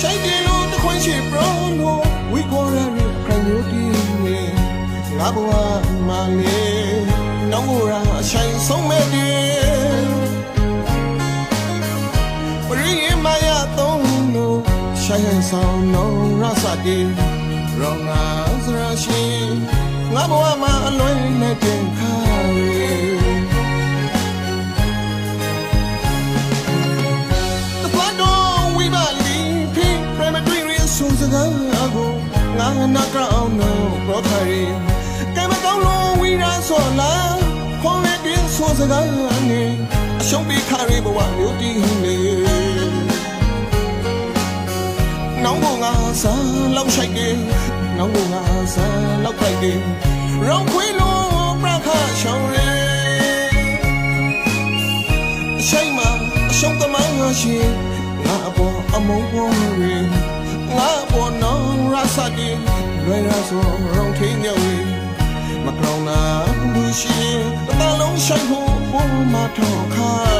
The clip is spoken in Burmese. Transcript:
ရှိုက်တယ်လို့တခွင့်ရှိပရောလို့ဝီကောရရခရမျိုးတီနေငါဘဝမှာလေနောင်ရာရှိုင်ဆုံးမဲ့ဒီပရိယမယသုံးလို့ရှိုင်ဆော primary reason စကားကိုငါနာကောင်နော်ဘရခရီကဲမကောင်းလို့ဝီရာဆိုလာခေါ်ရတဲ့ဆိုစကားနဲ့အရှုံးပေးခရီဘဝမျိုးတည်နေနောင်ကငါစားလောက်ဆိုင်ကနောင်ကငါစားလောက်ပိုက်ကရောင်ခွေးလို့ပြခရှောင်းရဲအရှိန်မအရှုံးသမိုင်းရရှိငါအပေါ်အမုန်းပေါ်ရ င်ငါအပေါ်နောင်ရစတီလွယ်ရဆိုရုံထင်းညဝေမကောင်းနာဘူးရှိတလုံးရှိုက်ဖို့ဘုံမထောက်ခါ